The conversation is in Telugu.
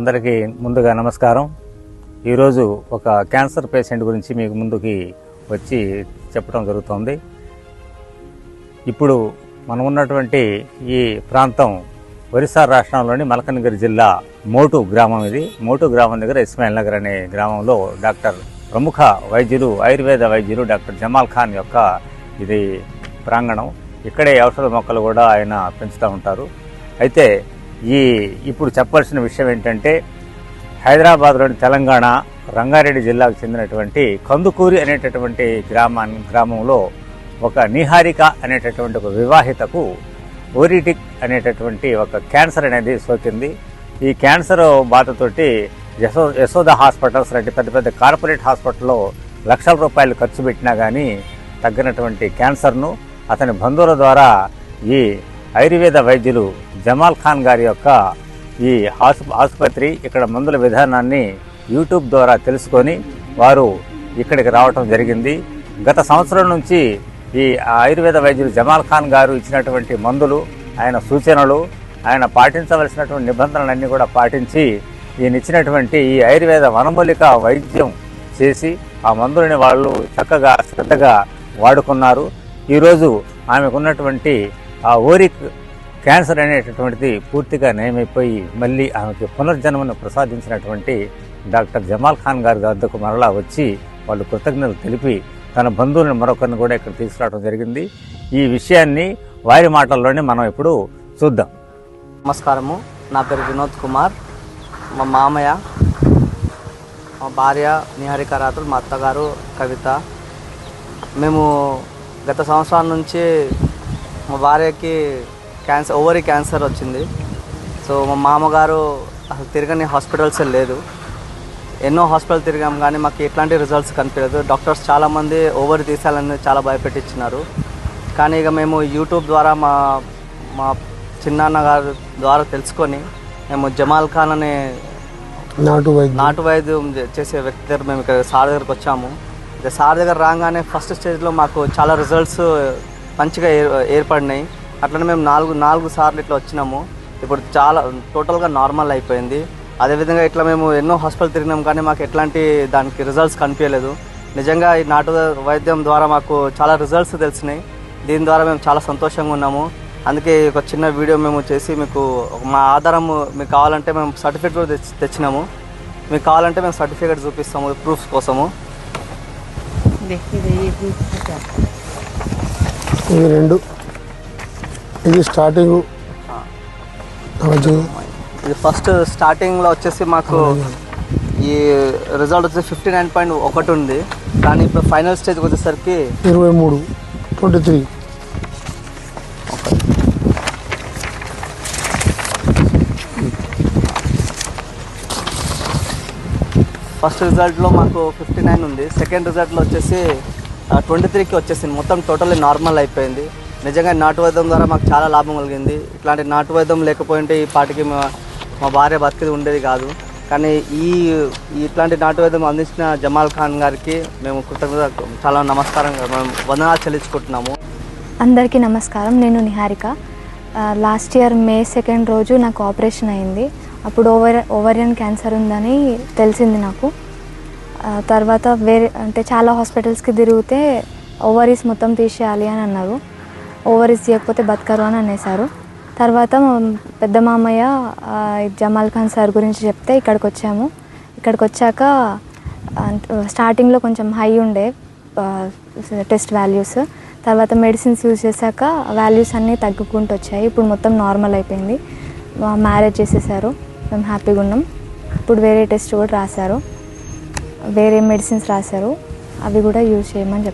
అందరికీ ముందుగా నమస్కారం. ఈరోజు ఒక క్యాన్సర్ పేషెంట్ గురించి మీకు ముందుకి వచ్చి చెప్పడం జరుగుతుంది. ఇప్పుడు మనం ఉన్నటువంటి ఈ ప్రాంతం ఒరిస్సా రాష్ట్రంలోని మలకనగిరి జిల్లా మోటు గ్రామం ఇది. మోటు గ్రామం దగ్గర ఇస్మాయిల్ నగర్ అనే గ్రామంలో డాక్టర్ ప్రముఖ వైద్యులు ఆయుర్వేద వైద్యులు డాక్టర్ జమాల్ ఖాన్ యొక్క ఇది ప్రాంగణం. ఇక్కడే ఔషధ మొక్కలు కూడా ఆయన పెంచుతూ ఉంటారు. అయితే ఈ ఇప్పుడు చెప్పాల్సిన విషయం ఏంటంటే హైదరాబాద్లోని తెలంగాణ రంగారెడ్డి జిల్లాకు చెందినటువంటి కందుకూరి అనేటటువంటి గ్రామాన్ని గ్రామంలో ఒక నిహారిక అనేటటువంటి ఒక వివాహితకు ఓరిటిక్ అనేటటువంటి ఒక క్యాన్సర్ అనేది సోకింది. ఈ క్యాన్సర్ బాధతోటి యశో యశోద హాస్పిటల్స్ లాంటి పెద్ద పెద్ద కార్పొరేట్ హాస్పిటల్లో లక్షల రూపాయలు ఖర్చు పెట్టినా కానీ తగ్గినటువంటి క్యాన్సర్ను అతని బంధువుల ద్వారా ఈ ఆయుర్వేద వైద్యులు జమాల్ ఖాన్ గారి యొక్క ఈ ఆసుపత్రి ఇక్కడ మందుల విధానాన్ని యూట్యూబ్ ద్వారా తెలుసుకొని వారు ఇక్కడికి రావటం జరిగింది. గత సంవత్సరం నుంచి ఈ ఆయుర్వేద వైద్యులు జమాల్ ఖాన్ గారు ఇచ్చినటువంటి మందులు ఆయన సూచనలు ఆయన పాటించవలసినటువంటి నిబంధనలన్నీ కూడా పాటించి ఈయన ఇచ్చినటువంటి ఈ ఆయుర్వేద వనమూలిక వైద్యం చేసి ఆ మందులని వాళ్ళు చక్కగా శ్రద్ధగా వాడుకున్నారు. ఈరోజు ఆమెకున్నటువంటి ఆ ఓరిక్ క్యాన్సర్ అనేటటువంటిది పూర్తిగా నయమైపోయి మళ్ళీ ఆమెకి పునర్జన్మను ప్రసాదించినటువంటి డాక్టర్ జమాల్ ఖాన్ గారి వద్దకు మరలా వచ్చి వాళ్ళు కృతజ్ఞతలు తెలిపి తన బంధువులను మరొకరిని కూడా ఇక్కడ తీసుకురావడం జరిగింది. ఈ విషయాన్ని వారి మాటల్లోనే మనం ఇప్పుడు చూద్దాం. నమస్కారము. నా పేరు వినోద్ కుమార్. మా మామయ్య మా భార్య నిహారిక రాత్రులు మా అత్తగారు కవిత. మేము గత సంవత్సరం నుంచి మా భార్యకి క్యాన్సర్ ఓవరీ క్యాన్సర్ వచ్చింది. సో మా మామగారు అసలు తిరగని హాస్పిటల్స్ లేదు. ఎన్నో హాస్పిటల్ తిరిగాం కానీ మాకు ఎట్లాంటి రిజల్ట్స్ కనిపించలేదు. డాక్టర్స్ చాలామంది ఓవర్ తీసాలని చాలా భయపెట్టించినారు. కానీ ఇక మేము యూట్యూబ్ ద్వారా మా మా చిన్నాన్న గారి ద్వారా తెలుసుకొని మేము జమాల్ ఖాన్ అనే నాటు వైద్యం. నాటు వైద్యం చేసే వ్యక్తి దగ్గర మేము ఇక్కడ సార్ దగ్గరకు వచ్చాము. ఇక సార్ దగ్గర రాగానే ఫస్ట్ స్టేజ్లో మాకు చాలా రిజల్ట్స్ మంచిగా ఏర్ ఏర్పడినాయి. అట్లనే మేము నాలుగు నాలుగు సార్లు ఇట్లా వచ్చినాము. ఇప్పుడు చాలా టోటల్గా నార్మల్ అయిపోయింది. అదేవిధంగా ఇట్లా మేము ఎన్నో హాస్పిటల్ తిరిగినాం కానీ మాకు ఎట్లాంటి దానికి రిజల్ట్స్ కనిపించలేదు. నిజంగా ఈ నాటు వైద్యం ద్వారా మాకు చాలా రిజల్ట్స్ తెలిసినాయి. దీని ద్వారా మేము చాలా సంతోషంగా ఉన్నాము. అందుకే ఒక చిన్న వీడియో మేము చేసి మీకు మా ఆధారం మీకు కావాలంటే మేము సర్టిఫికేట్ కూడా తెచ్చి తెచ్చినాము. మీకు కావాలంటే మేము సర్టిఫికేట్ చూపిస్తాము ప్రూఫ్స్ కోసము. ఇవి రెండు. ఇది స్టార్టింగ్ ఇది ఫస్ట్ స్టార్టింగ్లో వచ్చేసి మాకు ఈ రిజల్ట్ వచ్చేసి ఫిఫ్టీ నైన్ పాయింట్ ఒకటి ఉంది. కానీ ఇప్పుడు ఫైనల్ స్టేజ్కి వచ్చేసరికి ఇరవై మూడు ట్వంటీ త్రీ ఫస్ట్ రిజల్ట్లో మాకు ఫిఫ్టీ నైన్ ఉంది సెకండ్ రిజల్ట్లో వచ్చేసి ట్వంటీ త్రీకి వచ్చేసింది మొత్తం టోటల్లీ నార్మల్ అయిపోయింది. నిజంగా నాటు వైద్యం ద్వారా మాకు చాలా లాభం కలిగింది. ఇట్లాంటి నాటు వైద్యం లేకపోయింటే ఈ పాటికి మా మా భార్య బతికిది ఉండేది కాదు. కానీ ఈ ఇట్లాంటి నాటు వైద్యం అందించిన జమాల్ ఖాన్ గారికి మేము కృతజ్ఞత చాలా నమస్కారం. మేము వందనాలు చెల్లించుకుంటున్నాము. అందరికీ నమస్కారం. నేను Niharika. Last year May second రోజు నాకు ఆపరేషన్ అయింది. అప్పుడు ఓవర్ ఓవరియన్ క్యాన్సర్ ఉందని తెలిసింది నాకు. తర్వాత వేరే అంటే చాలా హాస్పిటల్స్కి తిరిగితే ఓవరీస్ మొత్తం తీసేయాలి అని అన్నారు. ఓవరీస్ తీయకపోతే బతకరు అని అనేసారు తర్వాత పెద్ద మామయ్య జమాల్ ఖాన్ సార్ గురించి చెప్తే ఇక్కడికి వచ్చాము ఇక్కడికి వచ్చాక స్టార్టింగ్లో కొంచెం హై ఉండే టెస్ట్ వాల్యూస్. తర్వాత మెడిసిన్స్ యూజ్ చేశాక వాల్యూస్ అన్నీ తగ్గుకుంటూ వచ్చాయి. ఇప్పుడు మొత్తం నార్మల్ అయిపోయింది. మ్యారేజ్ చేసేసారు మేము హ్యాపీగా ఉన్నాం. ఇప్పుడు వేరే టెస్ట్ కూడా రాశారు. వేరే మెడిసిన్స్ రాశారు. అవి కూడా యూజ్ చేయమని చెప్పారు.